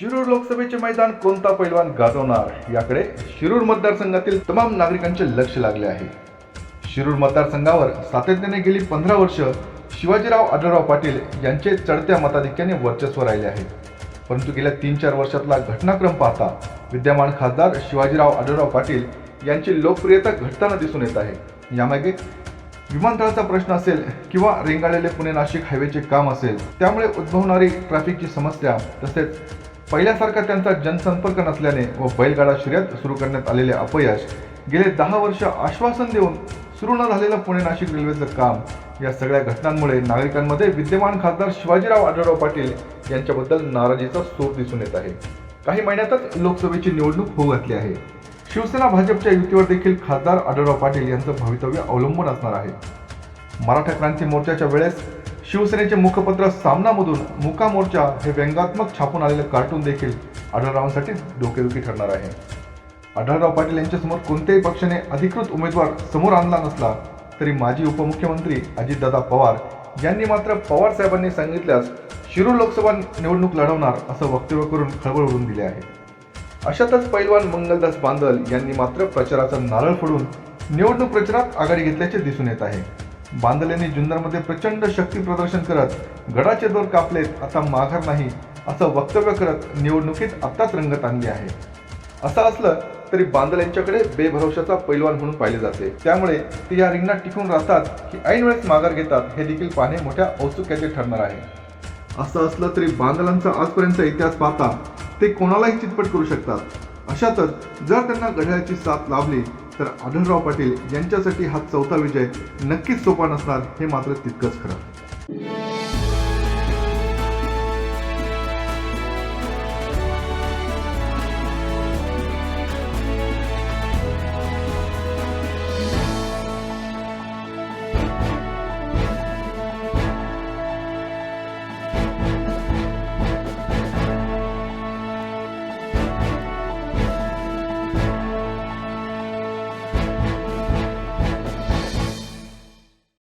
शिरूर लोकसभेचे मैदान कोणता पैलवान गाजवणार? याकडे शिरूर मतदारसंघातील तमाम नागरिकांचे लक्ष लागले आहे. शिरूर मतदारसंघावर सातत्याने गेली पंधरा वर्ष शिवाजीराव आढळराव पाटील यांचे चढत्या मताधिक्याने वर्चस्व राहिले आहे. परंतु गेल्या तीन चार वर्षातला घटनाक्रम पाहता विद्यमान खासदार शिवाजीराव आढळराव पाटील यांची लोकप्रियता घटताना दिसून येत आहे. यामागे विमानतळाचा प्रश्न असेल किंवा रेंगाळलेले पुणे नाशिक हायवेचे काम असेल त्यामुळे उद्भवणारी ट्रॅफिकची समस्या तसेच पहिल्यासारखा त्यांचा जनसंपर्क नसल्याने व बैलगाडा शर्यत सुरू करण्यात आलेले अपयश गेले दहा वर्ष आश्वासन देऊन सुरू न झालेलं पुणे नाशिक रेल्वेचं काम या सगळ्या घटनांमुळे नागरिकांमध्ये विद्यमान खासदार शिवाजीराव आढळराव पाटील यांच्याबद्दल नाराजीचा सूर दिसून येत आहे. काही महिन्यातच लोकसभेची निवडणूक होऊ घातली आहे. शिवसेना भाजपच्या युतीवर देखील खासदार आढळराव पाटील यांचं भवितव्य अवलंबून असणार आहे. मराठा क्रांती मोर्चाच्या वेळेस शिवसेनेचे मुखपत्र सामनामधून मुका मोर्चा हे व्यंगात्मक छापून आलेलं कार्टून देखील आढळरावांसाठी डोकेदुखी ठरणार आहे. आढळराव पाटील यांच्यासमोर कोणत्याही पक्षाने अधिकृत उमेदवार समोर आणला नसला तरी माजी उपमुख्यमंत्री अजितदादा पवार यांनी मात्र पवार साहेबांनी सांगितल्यास शिरूर लोकसभा निवडणूक लढवणार असं वक्तव्य करून खळबळ उडून दिले आहे. अशातच पैलवान मंगलदास बांदल यांनी मात्र प्रचाराचा नारळ फोडून निवडणूक प्रचारात आघाडी घेतल्याचे दिसून येत आहे. बांदल जुन्नरमध्ये प्रचंड शक्ती प्रदर्शन करत गडाचे दोर कापलेत आता माघार नाही असं वक्तव्य करत निवडणुकीत आत्ताच रंगत आणली आहे. असं असलं तरी बांदल यांच्याकडे बेभरवशाचा पैलवान म्हणून पाहिले जाते. त्यामुळे ते या रिंगणात टिकून राहतात की ऐन वेळेस माघार घेतात हे देखील पाहणे मोठ्या औत्सुक्याचे ठरणार आहे. असं असलं तरी बांदलांचा आजपर्यंतचा इतिहास पाहता ते कोणालाही चितपट करू शकतात. अशातच जर त्यांना घड्याळाची साथ लाभली तर आढळराव पाटील यांच्यासाठी हा चौथा विजय नक्कीच सोपा नसणार हे मात्र तितकंच खरं.